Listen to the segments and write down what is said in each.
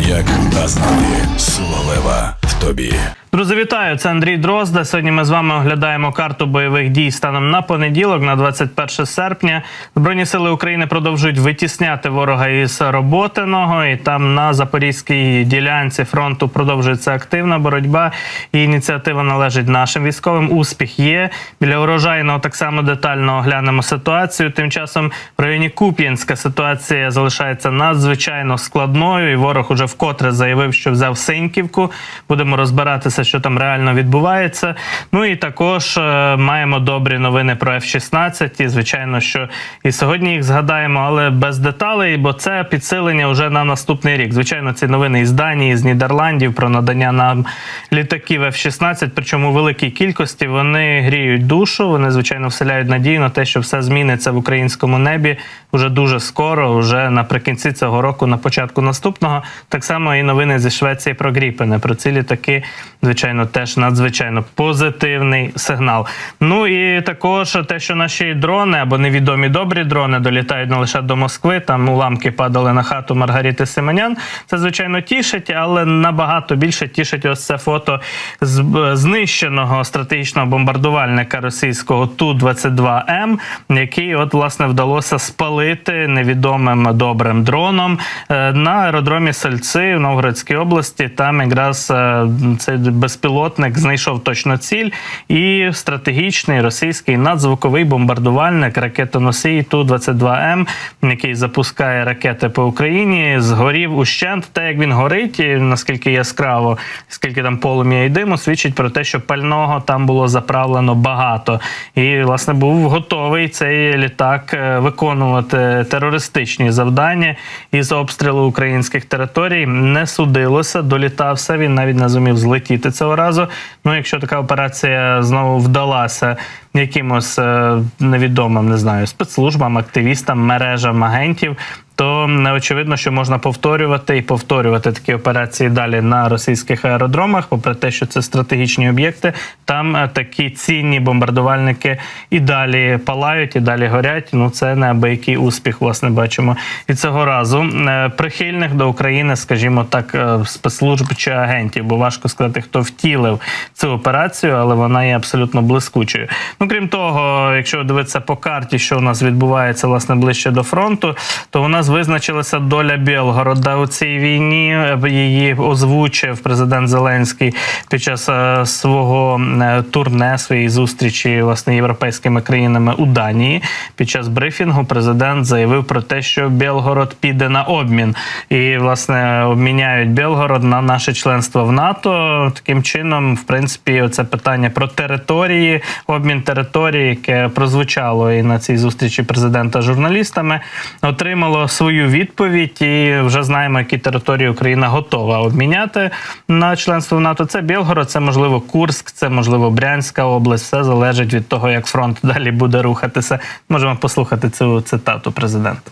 Коньяк Азнади. Сила в тобі. Друзі, вітаю! Це Андрій Дрозда. Сьогодні ми з вами оглядаємо карту бойових дій станом на понеділок, на 21 серпня. Збройні сили України продовжують витісняти ворога із Роботиного. І там на запорізькій ділянці фронту продовжується активна боротьба. І ініціатива належить нашим військовим. Успіх є. Біля урожайного так само детально оглянемо ситуацію. Тим часом в районі Куп'янська ситуація залишається надзвичайно складною. І ворог уже вкотре заявив, що взяв Синьківку. Будемо розбиратися, що там реально відбувається. Ну і також е, маємо добрі новини про F-16. І звичайно, що і сьогодні їх згадаємо, але без деталей, бо це підсилення вже на наступний рік. Звичайно, ці новини із Данії, з Нідерландів про надання нам літаків F-16, причому у великій кількості вони гріють душу. Вони звичайно вселяють надію на те, що все зміниться в українському небі вже дуже скоро, вже наприкінці цього року, на початку наступного. Так само і новини зі Швеції про Гріпени. Про ці літаки, звичайно, теж надзвичайно позитивний сигнал. Ну і також те, що наші дрони або невідомі добрі дрони долітають не лише до Москви. Там уламки падали на хату Маргарити Семенян. Це звичайно тішить, але набагато більше тішить ось це фото з знищеного стратегічного бомбардувальника російського ту 22 м який от власне вдалося спалити невідомим добрим дроном е, на аеродромі Сальци в Новгородській області. Там якраз е, цей безпілотник знайшов точно ціль, і стратегічний російський надзвуковий бомбардувальник ракетоносій ту 22 м який запускає ракети по Україні, згорів ущент. Те, як він горить, і наскільки яскраво, скільки там полум'я і диму, свідчить про те, що пального там було заправлено багато. І власне був готовий цей літак е, виконувати терористичні завдання із обстрілу українських територій. Не судилося, долітався. Він навіть не зумів злетіти цього разу. Ну, якщо така операція знову вдалася якимось е, невідомим, не знаю, спецслужбам, активістам, мережам агентів. То не очевидно, що можна повторювати і повторювати такі операції далі на російських аеродромах, попри те, що це стратегічні об'єкти. Там е, такі цінні бомбардувальники і далі палають, і далі горять. Ну це неабиякий успіх, власне, бачимо. І цього разу Е, прихильних до України, скажімо так, е, спецслужб чи агентів, бо важко сказати, хто втілив цю операцію, але вона є абсолютно блискучою. Ну крім того, якщо дивитися по карті, що у нас відбувається власне ближче до фронту, то у нас визначилася доля Білгорода у цій війні. Її озвучив президент Зеленський під час е, свого е, турне своєї зустрічі власне європейськими країнами у Данії. Під час брифінгу президент заявив про те, що Білгород піде на обмін, і власне обміняють Білгород на наше членство в НАТО. Таким чином, в принципі, це питання про території, обмін території, яке прозвучало і на цій зустрічі президента з журналістами, отримало свою відповідь, і вже знаємо, які території Україна готова обміняти на членство в НАТО. Це Білгород, це можливо Курск, це можливо Брянська область. Все залежить від того, як фронт далі буде рухатися. Можемо послухати цю цитату президента.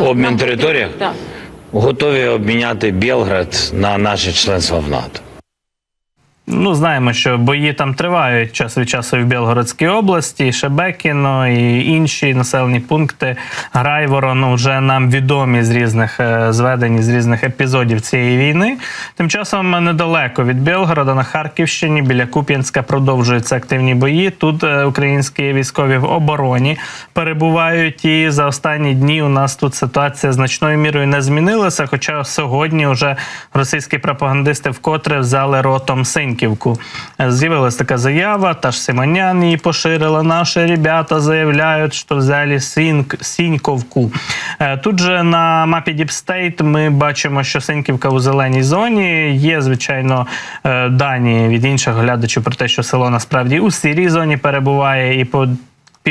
Обмін території? Так. Готові обміняти Білград на наше членство в НАТО. Ну, знаємо, що бої там тривають час від часу в Білгородській області, Шебекіно, і інші населені пункти Грайворо ну, вже нам відомі з різних е, зведень, з різних епізодів цієї війни. Тим часом недалеко від Білгорода на Харківщині біля Куп'янська продовжуються активні бої. Тут е, українські військові в обороні перебувають. І за останні дні у нас тут ситуація значною мірою не змінилася. Хоча сьогодні вже російські пропагандисти вкотре взяли ротом Синьківку. З'явилась така заява, та ж Симонян її поширила. Наші ребята заявляють, що взяли Сіньк, Сіньковку. Е, Тут же на мапі Діпстейт ми бачимо, що Синьківка у зеленій зоні. Є, звичайно, е, дані від інших глядачів про те, що село насправді у сірій зоні перебуває і по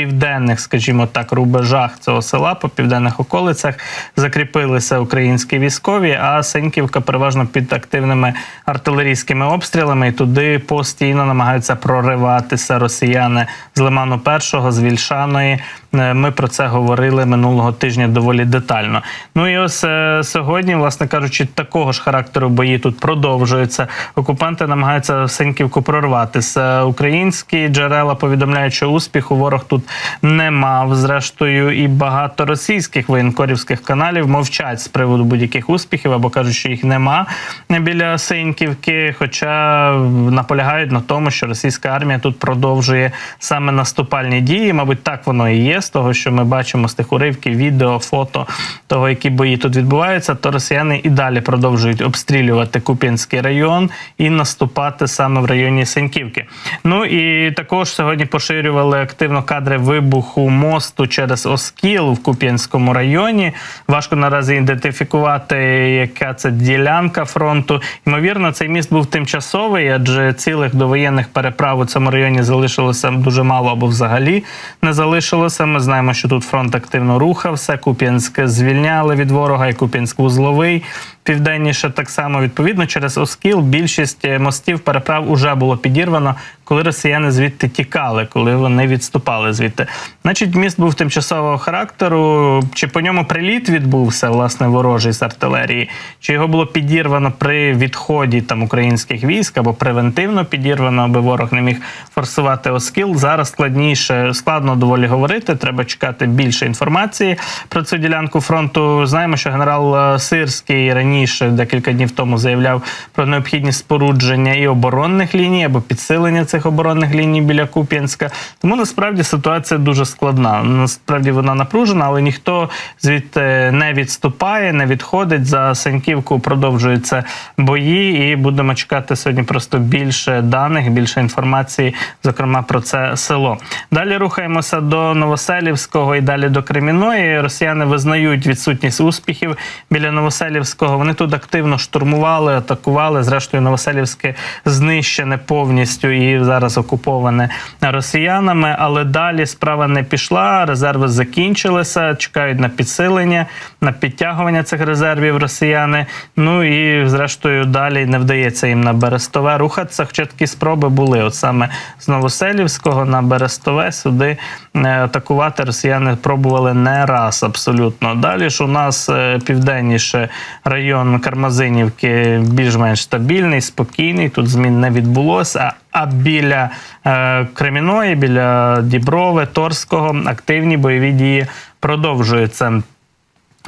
південних, скажімо так, рубежах цього села, по південних околицях закріпилися українські військові, а Сеньківка переважно під активними артилерійськими обстрілами, і туди постійно намагаються прориватися росіяни з Лиману Першого, з Вільшаної. Е, Ми про це говорили минулого тижня доволі детально. Ну і ось е, сьогодні, власне кажучи, такого ж характеру бої тут продовжуються. Окупанти намагаються Сеньківку прорватися. Українські джерела повідомляють, що успіху ворог тут не мав. Зрештою, і багато російських воєнкорівських каналів мовчать з приводу будь-яких успіхів або кажуть, що їх нема біля Синьківки. Хоча наполягають на тому, що російська армія тут продовжує саме наступальні дії. Мабуть, так воно і є. З того, що ми бачимо з тих уривків, відео, фото того, які бої тут відбуваються, то росіяни і далі продовжують обстрілювати Куп'янський район і наступати саме в районі Сеньківки. Ну і також сьогодні поширювали активно кадри вибуху мосту через Оскіл в Куп'янському районі. Важко наразі ідентифікувати, яка це ділянка фронту. Ймовірно, цей міст був тимчасовий, адже цілих довоєнних переправ у цьому районі залишилося дуже мало або взагалі не залишилося. Ми знаємо, що тут фронт активно рухався. Куп'янськ звільняли від ворога, і Куп'янськ вузловий. Південніше так само відповідно через Оскіл більшість мостів переправ уже було підірвано, коли росіяни звідти тікали, коли вони відступали звідти. Значить, міст був тимчасового характеру. Чи по ньому приліт відбувся власне ворожий з артилерії, чи його було підірвано при відході там українських військ або превентивно підірвано, аби ворог не міг форсувати Оскіл. Зараз складніше складно доволі говорити. Треба чекати більше інформації про цю ділянку фронту. Знаємо, що генерал е, Сирський раніше декілька днів тому заявляв про необхідність спорудження і оборонних ліній або підсилення цих оборонних ліній біля Куп'янська. Тому насправді ситуація дуже складна. Насправді вона напружена, але ніхто звідти не відступає, не відходить. За Саньківку продовжуються бої, і будемо чекати сьогодні просто більше даних, більше інформації, зокрема про це село. Далі рухаємося до Новоселівського і далі до Креміної. Росіяни визнають відсутність успіхів біля Новоселівського. Вони тут активно штурмували, атакували. Зрештою, Новоселівське знищене повністю і зараз окуповане росіянами. Але далі справа не пішла. Резерви закінчилися. Чекають на підсилення, на підтягування цих резервів росіяни. Ну і зрештою далі не вдається їм на Берестове рухатися. Хоча такі спроби були. От саме з Новоселівського на Берестове сюди е, атакувати росіяни пробували не раз абсолютно. Далі ж у нас е, південніше район Кармазинівки більш-менш стабільний, спокійний. Тут змін не відбулося. А біля е, Креміної, біля Діброви, Торського активні бойові дії продовжуються.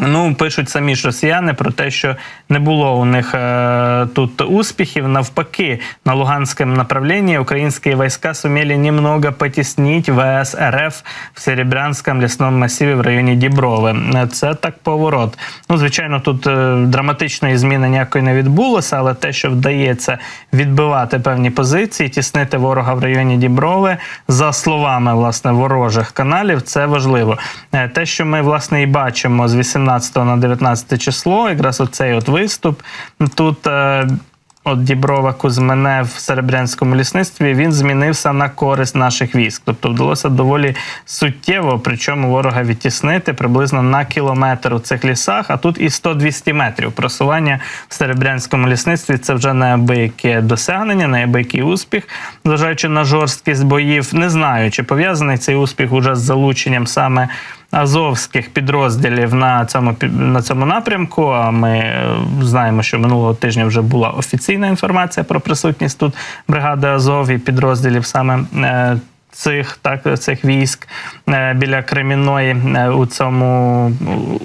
Ну, пишуть самі ж росіяни про те, що не було у них е, тут успіхів. Навпаки, на Луганському направленні українські війська сумели немного потіснити ВС РФ в Серебрянському лісному масиві в районі Діброви. Це так поворот. Ну, звичайно, тут е, драматичної зміни ніякої не відбулося, але те, що вдається відбивати певні позиції, тіснити ворога в районі Діброви, за словами власне ворожих каналів, це важливо. Е, Те, що ми власне і бачимо з 18 на 19 число, якраз оцей от виступ тут. е, От Діброва Кузьмене в Серебрянському лісництві він змінився на користь наших військ. Тобто вдалося доволі суттєво, причому ворога відтіснити приблизно на кілометр у цих лісах, а тут і 100-200 метрів просування в Серебрянському лісництві це вже неабияке досягнення, неабиякий успіх, зважаючи на жорсткість боїв. Не знаю, чи пов'язаний цей успіх уже з залученням саме азовських підрозділів на цьому на цьому напрямку. А ми е, знаємо, що минулого тижня вже була офіційна інформація про присутність тут бригади Азов і підрозділів саме. Цих так цих військ е, біля Кремінної е, у цьому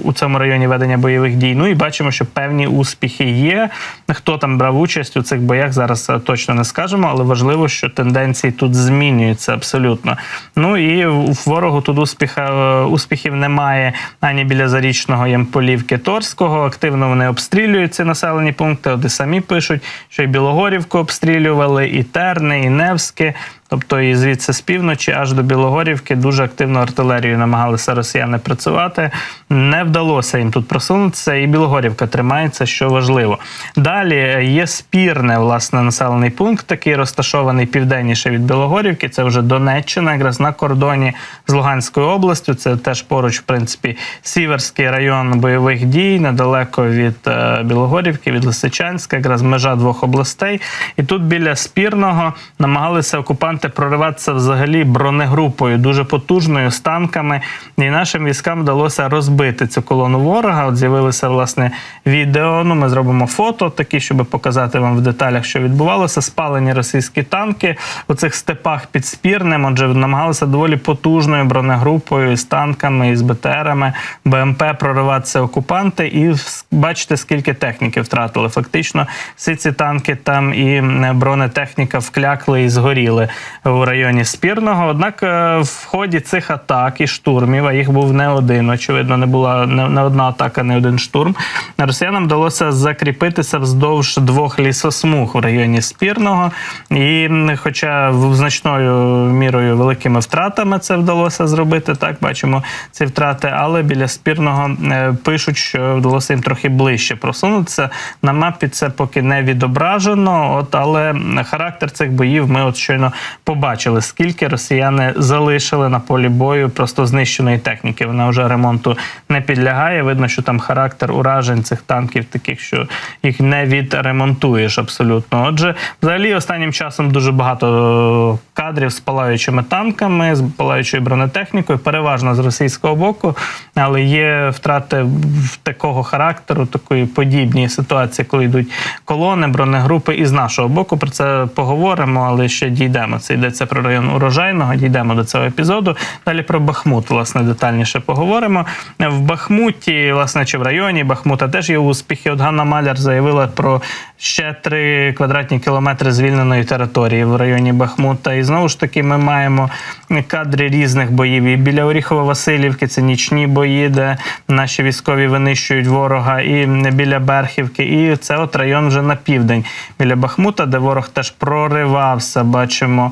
у цьому районі ведення бойових дій. Ну і бачимо, що певні успіхи є. Хто там брав участь у цих боях, зараз е, точно не скажемо, але важливо, що тенденції тут змінюються абсолютно. Ну і у ворогу тут успіха успіхів немає ані біля зарічного Ямполівки Торського. Активно вони обстрілюють ці населені пункти. І самі пишуть, що і Білогорівку обстрілювали, і Терни, і Невське. Тобто і звідси з півночі аж до Білогорівки дуже активно артилерією намагалися росіяни працювати. Не вдалося їм тут просунутися, і Білогорівка тримається, що важливо. Далі є спірне власне населений пункт, такий розташований південніше від Білогорівки. Це вже Донеччина, якраз на кордоні з Луганською областю. Це теж поруч, в принципі, Сіверський район бойових дій, недалеко від е, Білогорівки, від Лисичанська, якраз межа двох областей. І тут біля спірного намагалися окупанти окупанти прориватися взагалі бронегрупою дуже потужною з танками. І нашим військам вдалося розбити цю колону ворога. От з'явилося власне відео. Ну, ми зробимо фото такі, щоб показати вам в деталях, що відбувалося. Спалені російські танки у цих степах під Спірнем. Отже, намагалися доволі потужною бронегрупою з танками, і з БТРами, БМП прориватися окупанти. І бачите, скільки техніки втратили. Фактично, всі ці танки там і е, бронетехніка вклякли і згоріли у районі Спірного. Однак е, в ході цих атак і штурмів, а їх був не один, очевидно, не була не, не одна атака, не один штурм. Росіянам вдалося закріпитися вздовж двох лісосмуг в районі Спірного. І хоча значною мірою великими втратами це вдалося зробити, так бачимо ці втрати, але біля спірного е, пишуть, що вдалося їм трохи ближче просунутися. На мапі це поки не відображено. От але характер цих боїв ми от щойно побачили, скільки росіяни залишили на полі бою просто знищеної техніки. Вона вже ремонту не підлягає. Видно, що там характер уражень цих танків таких, що їх не відремонтуєш абсолютно. Отже, взагалі останнім часом дуже багато е, кадрів з палаючими танками, з палаючою бронетехнікою, переважно з російського боку, але є втрати в такого характеру, такої подібні ситуації, коли йдуть колони, бронегрупи. І з нашого боку про це поговоримо, але ще дійдемо. Це йдеться про район урожайного. Дійдемо до цього епізоду. Далі про Бахмут, власне, детальніше поговоримо. В Бахмуті, власне, чи в районі Бахмута теж є успіхи. От Ганна Маляр заявила про ще три квадратні кілометри звільненої території в районі Бахмута. І знову ж таки, ми маємо кадри різних боїв. І біля Оріхово-Василівки це нічні бої, де наші військові винищують ворога, і біля Берхівки. І це от район вже на південь біля Бахмута, де ворог теж проривався. Бачимо.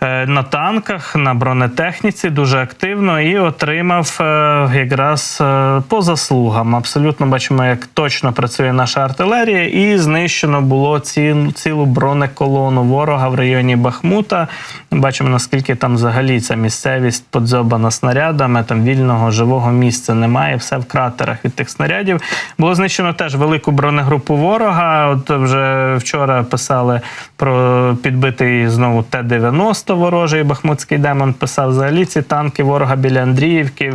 На танках, на бронетехніці дуже активно і отримав е, якраз е, по заслугам. Абсолютно бачимо, як точно працює наша артилерія, і знищено було ціл, цілу бронеколону ворога в районі Бахмута. Бачимо, наскільки там взагалі ця місцевість подзьобана снарядами. Там вільного живого місця немає. Все в кратерах від тих снарядів. Було знищено теж велику бронегрупу ворога. От вже вчора писали про підбитий знову Т-90 ворожий Бахмутський демон. Писав взагалі ці танки ворога біля Андріївки,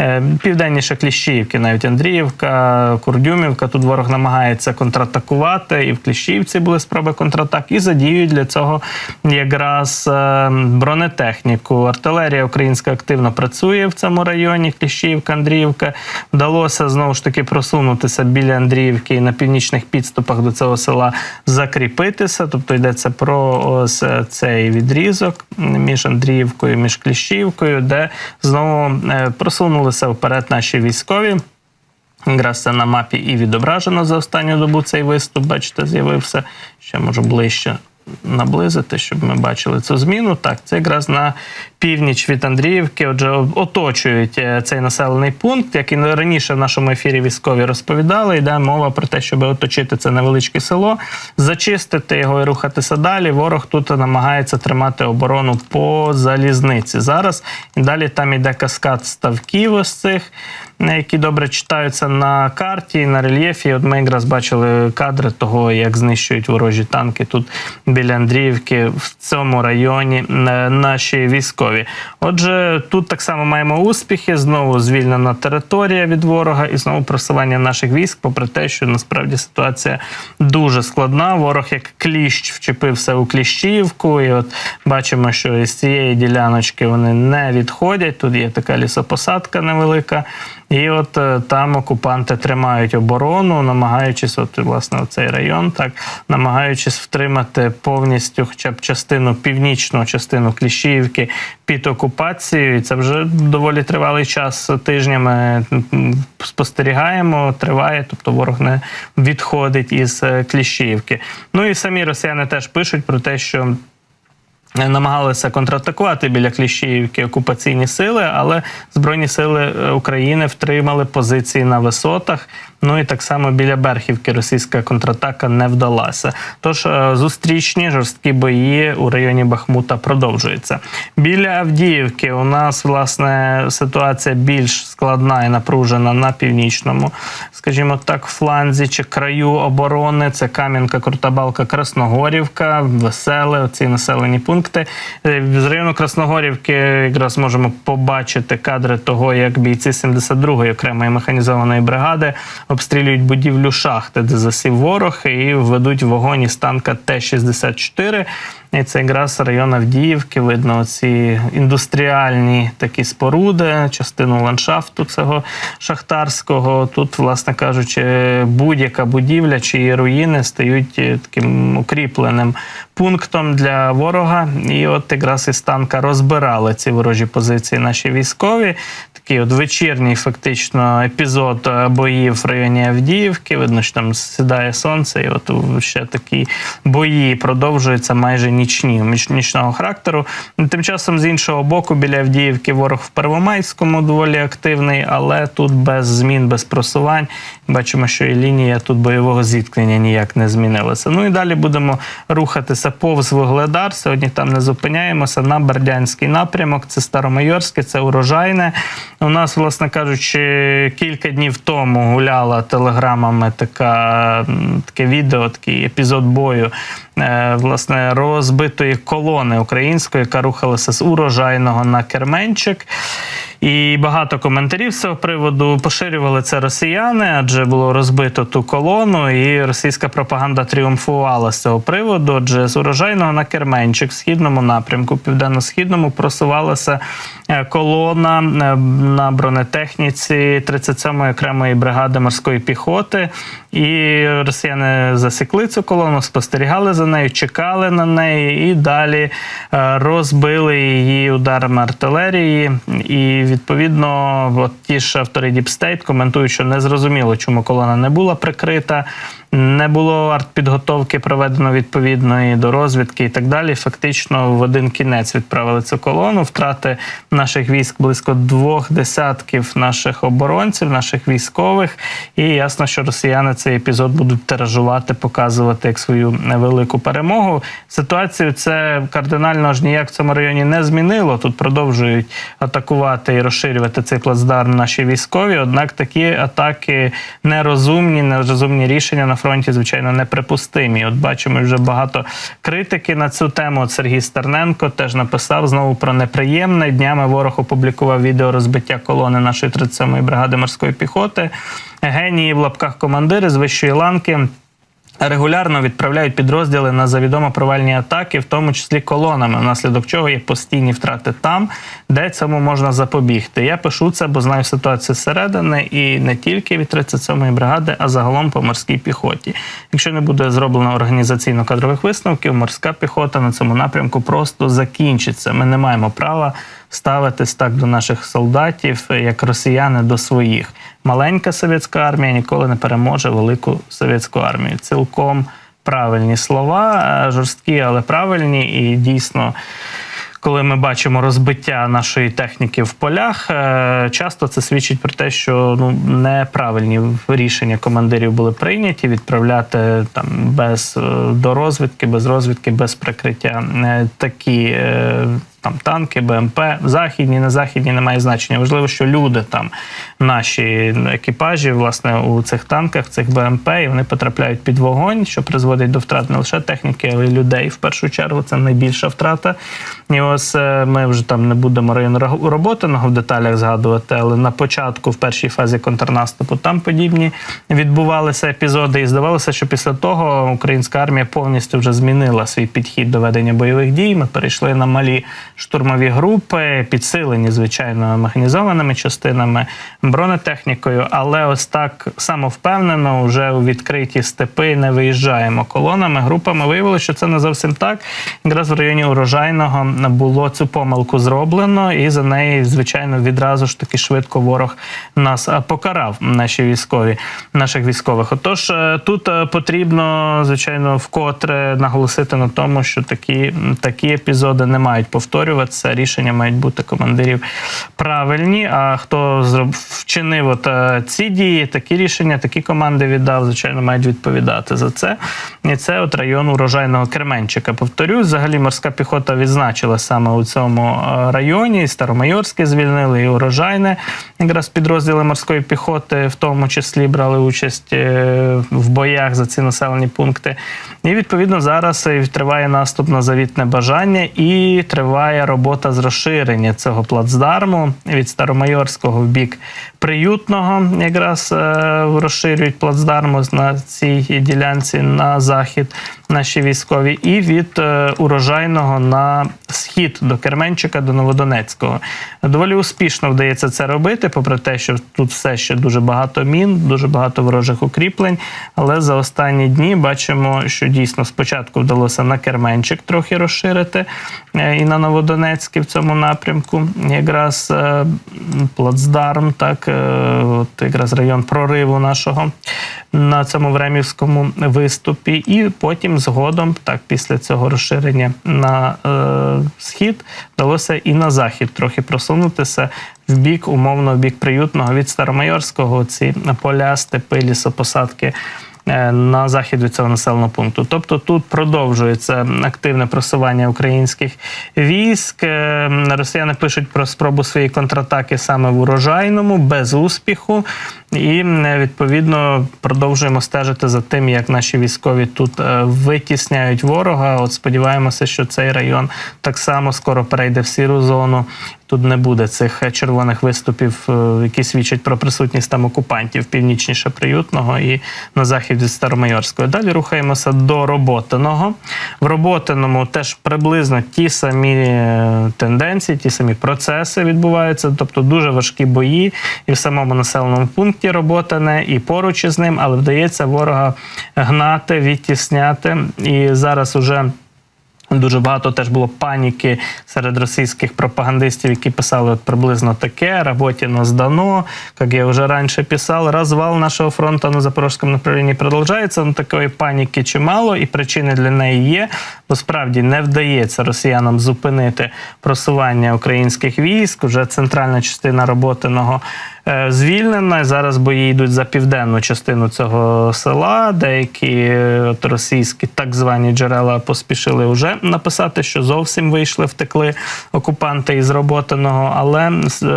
е, південніше Кліщіївки, навіть Андріївка, Курдюмівка. Тут ворог намагається контратакувати, і в Кліщіївці були спроби контратак, і задіюють для цього якраз е, бронетехніку. Артилерія українська активно працює в цьому районі. Кліщіївка, Андріївка. Вдалося знову ж таки просунутися біля Андріївки і на північних підступах до цього села закріпитися. Тобто йдеться про ось е, цей відрізок між Андріївкою, між Кліщівкою, де знову е, просунулися вперед наші військові. Якраз це на мапі і відображено за останню добу цей виступ. Бачите, з'явився. Ще можу ближче наблизити, щоб ми бачили цю зміну. Так, це якраз на північ від Андріївки. Отже, оточують е, цей населений пункт, як і раніше в нашому ефірі військові розповідали. Йде мова про те, щоб оточити це невеличке село, зачистити його і рухатися далі. Ворог тут намагається тримати оборону по залізниці. Зараз і далі там йде каскад ставків ось цих які добре читаються на карті, на рельєфі. От ми якраз бачили кадри того, як знищують ворожі танки тут біля Андріївки, в цьому районі е, наші військові. Отже, тут так само маємо успіхи. Знову звільнена територія від ворога і знову просування наших військ, попри те, що насправді ситуація дуже складна. Ворог як кліщ вчепився у Кліщівку, і от бачимо, що із цієї діляночки вони не відходять. Тут є така лісопосадка невелика. І от е, там окупанти тримають оборону, намагаючись, от власне цей район, так намагаючись втримати повністю, хоча б частину північну частину Кліщіївки під окупацією. І це вже доволі тривалий час тижнями спостерігаємо. Триває, тобто ворог не відходить із е, Кліщіївки. Ну і самі росіяни теж пишуть про те, що. Намагалися контратакувати біля Кліщіївки окупаційні сили, але Збройні сили е, України втримали позиції на висотах. Ну і так само біля Берхівки російська контратака не вдалася. Тож е, зустрічні жорсткі бої у районі Бахмута продовжуються. Біля Авдіївки у нас власне ситуація більш складна і напружена на північному, скажімо так, фланзі чи краю оборони. Це Кам'янка, Крутобалка, Красногорівка, Веселе, ці населені пункти. Пункти. Е, З району Красногорівки якраз можемо побачити кадри того, як бійці 72-ї окремої механізованої бригади обстрілюють будівлю шахти, де засів ворог, і ведуть вогонь із танка Т-64. І це якраз район Авдіївки. Видно ці індустріальні такі споруди, частину ландшафту цього шахтарського. Тут, власне кажучи, будь-яка будівля чи її руїни стають е, таким укріпленим пунктом для ворога. І от якраз із танка розбирали ці ворожі позиції наші військові. Такий от вечірній, фактично, епізод е, боїв в районі Авдіївки. Видно, що там сідає сонце, і от ще такі бої продовжуються майже нічні, ніч- нічного характеру. Тим часом, з іншого боку, біля Авдіївки ворог в Первомайському доволі активний, але тут без змін, без просувань. Бачимо, що і лінія тут бойового зіткнення ніяк не змінилася. Ну і далі будемо рухатися повз Вугледар. Сьогодні там не зупиняємося на Бердянський напрямок. Це Старомайорське, це урожайне. У нас, власне кажучи, кілька днів тому гуляла телеграмами така, таке відео, такий епізод бою. Е, Власне, розбитої колони української, яка рухалася з урожайного на Керменчик. І багато коментарів з цього приводу поширювали це росіяни, адже було розбито ту колону, і російська пропаганда тріумфувала з цього приводу. Адже з урожайного на Керменчик в східному напрямку, південно-східному, просувалася е, колона е, на бронетехніці 37-ї окремої бригади морської піхоти. І росіяни засікли цю колону, спостерігали за нею, чекали на неї і далі е, розбили її ударами артилерії. І відповідно, от ті ж автори State коментують, що не зрозуміло, чому колона не була прикрита. Не було артпідготовки проведено відповідної до розвідки і так далі. Фактично в один кінець відправили цю колону. Втрати наших військ близько двох десятків наших оборонців, наших військових. І ясно, що росіяни цей епізод будуть тиражувати, показувати як свою велику перемогу. Ситуацію це кардинально аж ніяк в цьому районі не змінило. Тут продовжують атакувати і розширювати цей плацдарм наші військові. Однак такі атаки нерозумні, нерозумні рішення на фронті, звичайно, неприпустимі. От бачимо вже багато критики на цю тему. От Сергій Стерненко теж написав знову про неприємне. Днями ворог опублікував відео розбиття колони нашої 37-ї бригади морської піхоти. Генії в лапках командири з вищої ланки. Регулярно відправляють підрозділи на завідомо провальні атаки, в тому числі колонами, внаслідок чого є постійні втрати там, де цьому можна запобігти. Я пишу це, бо знаю ситуацію зсередини і не тільки від 37-ї бригади, а загалом по морській піхоті. Якщо не буде зроблено організаційно-кадрових висновків, морська піхота на цьому напрямку просто закінчиться. Ми не маємо права ставитись так до наших солдатів, як росіяни до своїх. Маленька совєтська армія ніколи не переможе велику совєтську армію. Цілком правильні слова, е, жорсткі, але правильні, і дійсно. Коли ми бачимо розбиття нашої техніки в полях, е, часто це свідчить про те, що ну неправильні рішення командирів були прийняті відправляти там без е, до розвідки, без розвідки, без прикриття такі. Там танки, БМП, західні, не західні, немає значення. Важливо, що люди там, наші екіпажі, власне, у цих танках, цих БМП, і вони потрапляють під вогонь, що призводить до втрат не лише техніки, але й людей. В першу чергу це найбільша втрата. І ось е, ми вже там не будемо район Ро- роботиного в деталях згадувати, але на початку, в першій фазі контрнаступу, там подібні відбувалися епізоди. І здавалося, що після того українська армія повністю вже змінила свій підхід до ведення бойових дій. Ми перейшли на малі штурмові групи, підсилені, звичайно, механізованими частинами, бронетехнікою. Але ось так самовпевнено вже у відкриті степи не виїжджаємо колонами, групами. Виявилося, що це не зовсім так. Якраз в районі урожайного було цю помилку зроблено, і за неї, звичайно, відразу ж таки швидко ворог нас покарав, наші військові, наших військових. Отож, е, тут е, потрібно, звичайно, вкотре наголосити на тому, що такі, такі епізоди не мають повторюватися. Повторюватися. Рішення мають бути командирів правильні. А хто вчинив от, е, ці дії, такі рішення, такі команди віддав, звичайно, мають відповідати за це. І це от район урожайного Керменчика. Повторюсь, взагалі морська піхота відзначила саме у цьому е, районі. І Старомайорське звільнили, і урожайне. Якраз підрозділи морської піхоти, в тому числі брали участь е, в боях за ці населені пункти. І відповідно зараз триває наступ на завітне бажання, і триває робота з розширення цього плацдарму від Старомайорського в бік приютного. Якраз е, розширюють плацдарму на цій ділянці на захід наші військові, і від е, урожайного на схід до Керменчика, до Новодонецького. Доволі успішно вдається це робити, попри те, що тут все ще дуже багато мін, дуже багато ворожих укріплень. Але за останні дні бачимо, що дійсно спочатку вдалося на Керменчик трохи розширити е, і на Новодонецький в цьому напрямку. Якраз е, плацдарм, так, е, от якраз район прориву нашого на цьому времівському виступі, і потім згодом, так, після цього розширення на е, схід, вдалося і на захід трохи просунутися в бік, умовно, в бік приютного від Старомайорського, ці поля, степи, лісопосадки. Е, На захід від цього населеного пункту, тобто тут продовжується активне просування українських військ. Е, Росіяни пишуть про спробу своєї контратаки саме в урожайному, без успіху. І відповідно продовжуємо стежити за тим, як наші військові тут е, витісняють ворога. От сподіваємося, що цей район так само скоро перейде в сіру зону. Тут не буде цих е, червоних виступів, е, які свідчать про присутність там окупантів північніше приютного і на захід від Старомайорської. Далі рухаємося до Роботиного. В Роботиному теж приблизно ті самі тенденції, ті самі процеси відбуваються, тобто дуже важкі бої і в самому населеному пункті Роботине, і поруч із ним, але вдається ворога гнати, відтісняти. І зараз уже. Дуже багато теж було паніки серед російських пропагандистів, які писали от приблизно таке: Работіно здано, як я вже раніше писав, розвал нашого фронту на запорізькому направлінні продовжується. Ну такої паніки чимало, і причини для неї є. Бо справді не вдається росіянам зупинити просування українських військ. Уже центральна частина роботиного звільнена. Зараз бої йдуть за південну частину цього села. Деякі е, от російські так звані джерела поспішили вже написати, що зовсім вийшли, втекли окупанти із роботиного, але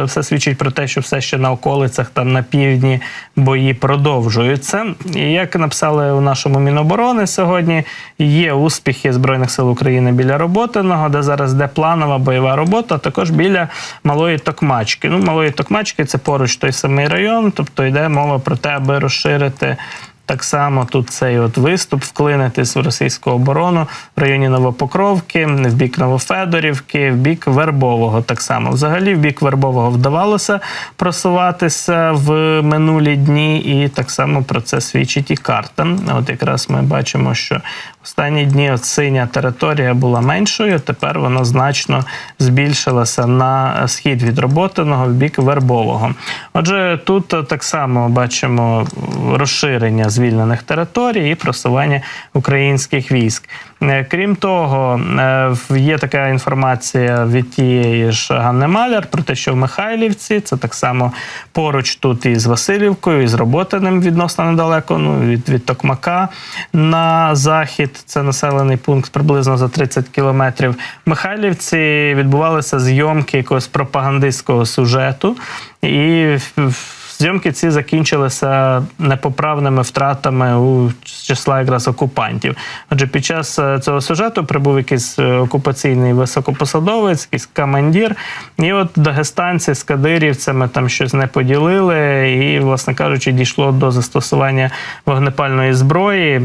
все свідчить про те, що все ще на околицях там на півдні бої продовжуються. І як написали у нашому Міноборони сьогодні, є успіхи Збройних сил України біля роботиного, де зараз де планова бойова робота, а також біля малої Токмачки. Ну, малої Токмачки це поруч той самий район, тобто йде мова про те, аби розширити. Так само тут цей от виступ вклинитись в російську оборону в районі Новопокровки, в бік Новофедорівки, в бік Вербового. Так само, взагалі, в бік Вербового вдавалося просуватися в минулі дні, і так само про це свідчить і карта. От якраз ми бачимо, що останні дні синя територія була меншою. Тепер вона значно збільшилася на схід від роботаного в бік Вербового. Отже, тут так само бачимо розширення звільнених територій і просування українських військ. Е, Крім того, е, є така інформація від тієї ж Ганни Маляр про те, що в Михайлівці це так само поруч тут із Васильівкою, і з Роботиним відносно недалеко, ну від, від Токмака на захід. Це населений пункт приблизно за 30 кілометрів. В Михайлівці відбувалися зйомки якогось пропагандистського сюжету, і Зйомки ці закінчилися непоправними втратами у числа якраз окупантів. Отже, під час е, цього сюжету прибув якийсь е, окупаційний високопосадовець, якийсь командир, і от дагестанці з кадирівцями там щось не поділили, і, власне кажучи, дійшло до застосування вогнепальної зброї.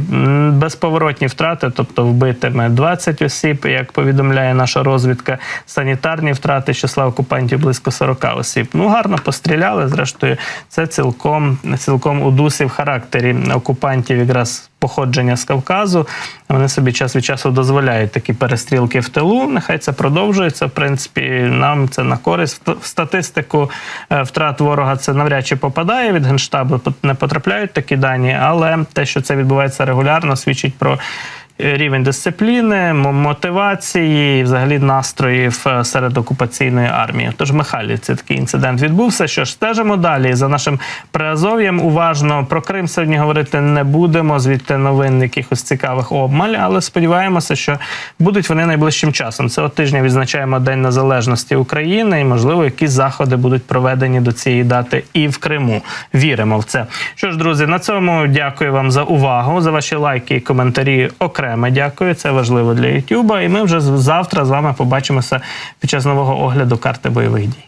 Безповоротні втрати, тобто вбитими 20 осіб, як повідомляє наша розвідка, санітарні втрати з числа окупантів близько 40 осіб. Ну гарно постріляли. Зрештою, це цілком цілком у дусі в характері окупантів, якраз походження з Кавказу. Вони собі час від часу дозволяють такі перестрілки в тилу. Нехай це продовжується. В принципі, нам це на користь. В статистику е, втрат ворога це навряд чи попадає від генштабу. Не потрапляють такі дані, але те, що це відбувається регулярно, свідчить про рівень дисципліни, мотивації, взагалі настроїв е, серед окупаційної армії. Тож в Михайлівці такий інцидент відбувся. Що ж, стежимо далі за нашим приазов'ям. Уважно про Крим сьогодні говорити не будемо. Звідти новин якихось цікавих обмаль, але сподіваємося, що будуть вони найближчим часом. Цього тижня відзначаємо День Незалежності України, і можливо, якісь заходи будуть проведені до цієї дати і в Криму. Віримо в це. Що ж, друзі, на цьому дякую вам за увагу, за ваші лайки і коментарі. Окремо дякую. Це важливо для Ютуба. І ми вже завтра з вами побачимося під час нового огляду карти бойових дій.